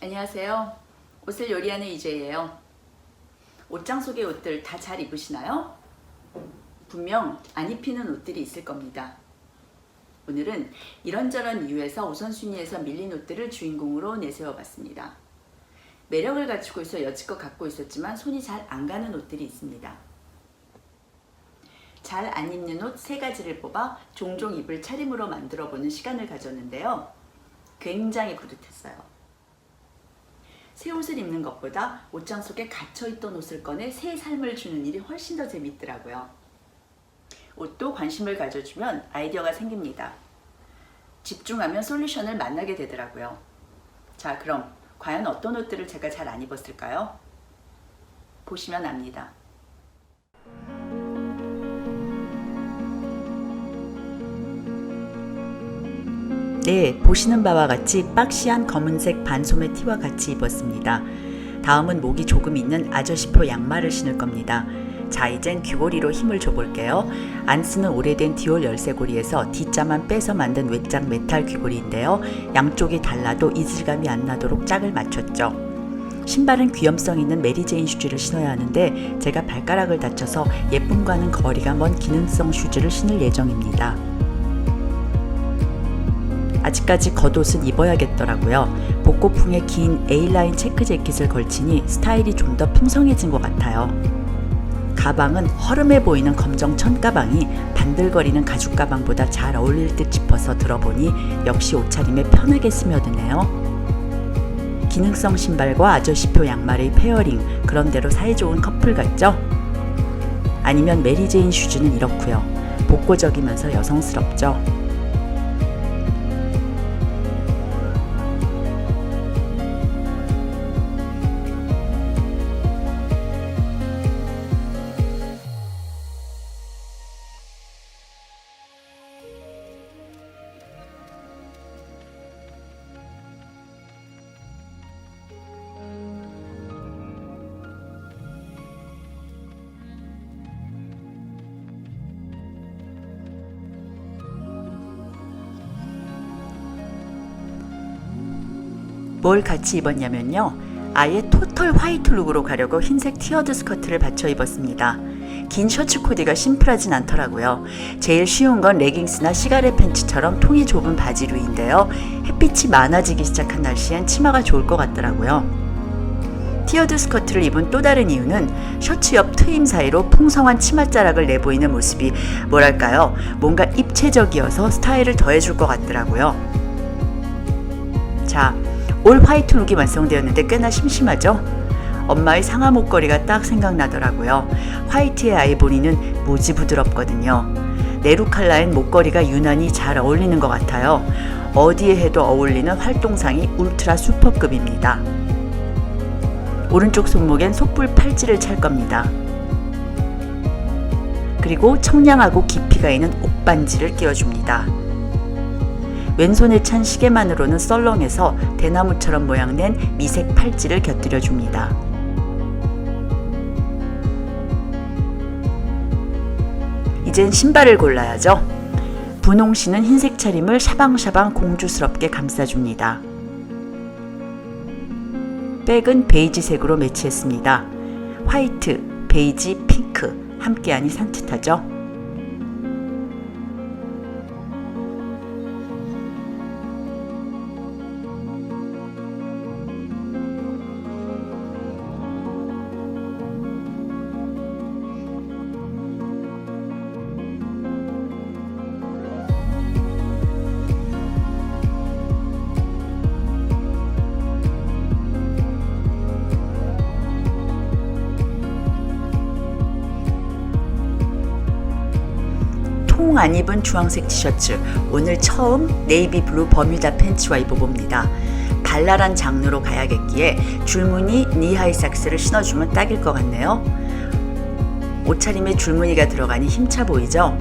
안녕하세요. 옷을 요리하는 이재예요. 옷장 속의 옷들 다 잘 입으시나요? 분명 안 입히는 옷들이 있을 겁니다. 오늘은 이런저런 이유에서 우선순위에서 밀린 옷들을 주인공으로 내세워 봤습니다. 매력을 갖추고 있어 여지껏 갖고 있었지만 손이 잘 안 가는 옷들이 있습니다. 잘 안 입는 옷 세 가지를 뽑아 종종 입을 차림으로 만들어 보는 시간을 가졌는데요. 굉장히 뿌듯했어요. 새 옷을 입는 것보다 옷장 속에 갇혀있던 옷을 꺼내 새 삶을 주는 일이 훨씬 더 재밌더라고요. 옷도 관심을 가져주면 아이디어가 생깁니다. 집중하면 솔루션을 만나게 되더라고요. 자, 그럼 과연 어떤 옷들을 제가 잘 안 입었을까요? 보시면 압니다. 네, 보시는 바와 같이 박시한 검은색 반소매 티와 같이 입었습니다. 다음은 목이 조금 있는 아저씨표 양말을 신을 겁니다. 자, 이젠 귀고리로 힘을 줘볼게요. 안 쓰는 오래된 디올 열쇠고리에서 D자만 빼서 만든 외장 메탈 귀고리인데요. 양쪽이 달라도 이질감이 안 나도록 짝을 맞췄죠. 신발은 귀염성 있는 메리제인 슈즈를 신어야 하는데 제가 발가락을 다쳐서 예쁨과는 거리가 먼 기능성 슈즈를 신을 예정입니다. 아직까지 겉옷은 입어야겠더라고요. 복고풍의 긴 A라인 체크 재킷을 걸치니 스타일이 좀 더 풍성해진 것 같아요. 가방은 허름해 보이는 검정 천 가방이 반들거리는 가죽 가방보다 잘 어울릴 듯 싶어서 들어보니 역시 옷차림에 편하게 스며드네요. 기능성 신발과 아저씨표 양말의 페어링, 그런대로 사이좋은 커플 같죠? 아니면 메리제인 슈즈는 이렇고요. 복고적이면서 여성스럽죠? 뭘 같이 입었냐면요. 아예 토털 화이트 룩으로 가려고 흰색 티어드 스커트를 받쳐 입었습니다. 긴 셔츠 코디가 심플하진 않더라고요. 제일 쉬운 건 레깅스나 시가레 팬츠처럼 통이 좁은 바지 류인데요. 햇빛이 많아지기 시작한 날씨엔 치마가 좋을 것 같더라고요. 티어드 스커트를 입은 또 다른 이유는 셔츠 옆 트임 사이로 풍성한 치맛자락을 내보이는 모습이 뭐랄까요? 뭔가 입체적이어서 스타일을 더해줄 것 같더라고요. 자, 올 화이트 룩이 완성되었는데 꽤나 심심하죠? 엄마의 상하 목걸이가 딱 생각나더라고요. 화이트의 아이보리는 무지 부드럽거든요. 네루 칼라엔 목걸이가 유난히 잘 어울리는 것 같아요. 어디에 해도 어울리는 활동상이 울트라 슈퍼급입니다. 오른쪽 손목엔 속불 팔찌를 찰 겁니다. 그리고 청량하고 깊이가 있는 옥반지를 끼워줍니다. 왼손에 찬 시계만으로는 썰렁해서 대나무처럼 모양낸 미색 팔찌를 곁들여 줍니다. 이젠 신발을 골라야죠. 분홍 씨는 흰색 차림을 샤방샤방 공주스럽게 감싸줍니다. 백은 베이지색으로 매치했습니다. 화이트, 베이지, 핑크 함께하니 산뜻하죠. 통 안 입은 주황색 티셔츠 오늘 처음 네이비 블루 버뮤다 팬츠와 입어봅니다. 발랄한 장르로 가야겠기에 줄무늬 니하이 삭스를 신어주면 딱일 것 같네요. 옷차림에 줄무늬가 들어가니 힘차 보이죠?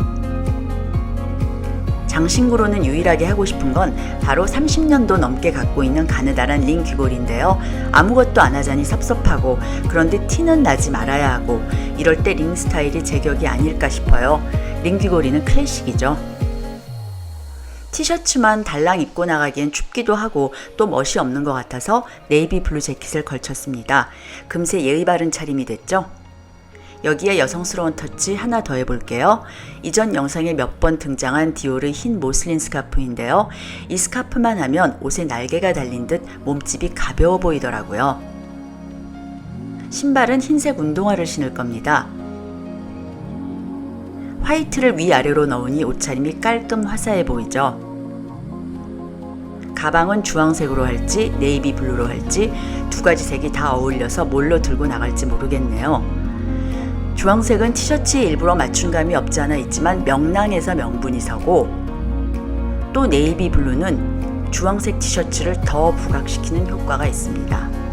장신구로는 유일하게 하고 싶은 건 바로 30년도 넘게 갖고 있는 가느다란 링 귀걸이인데요. 아무것도 안 하자니 섭섭하고 그런데 티는 나지 말아야 하고 이럴 때 링 스타일이 제격이 아닐까 싶어요. 링 귀걸이는 클래식이죠. 티셔츠만 달랑 입고 나가기엔 춥기도 하고 또 멋이 없는 것 같아서 네이비 블루 재킷을 걸쳤습니다. 금세 예의 바른 차림이 됐죠? 여기에 여성스러운 터치 하나 더 해볼게요. 이전 영상에 몇 번 등장한 디올의 흰 모슬린 스카프인데요. 이 스카프만 하면 옷에 날개가 달린 듯 몸집이 가벼워 보이더라고요. 신발은 흰색 운동화를 신을 겁니다. 화이트를 위아래로 넣으니 옷차림이 깔끔 화사해 보이죠. 가방은 주황색으로 할지 네이비 블루로 할지 두 가지 색이 다 어울려서 뭘로 들고 나갈지 모르겠네요. 주황색은 티셔츠에 일부러 맞춤감이 없지 않아 있지만 명랑해서 명분이 서고 또 네이비 블루는 주황색 티셔츠를 더 부각시키는 효과가 있습니다.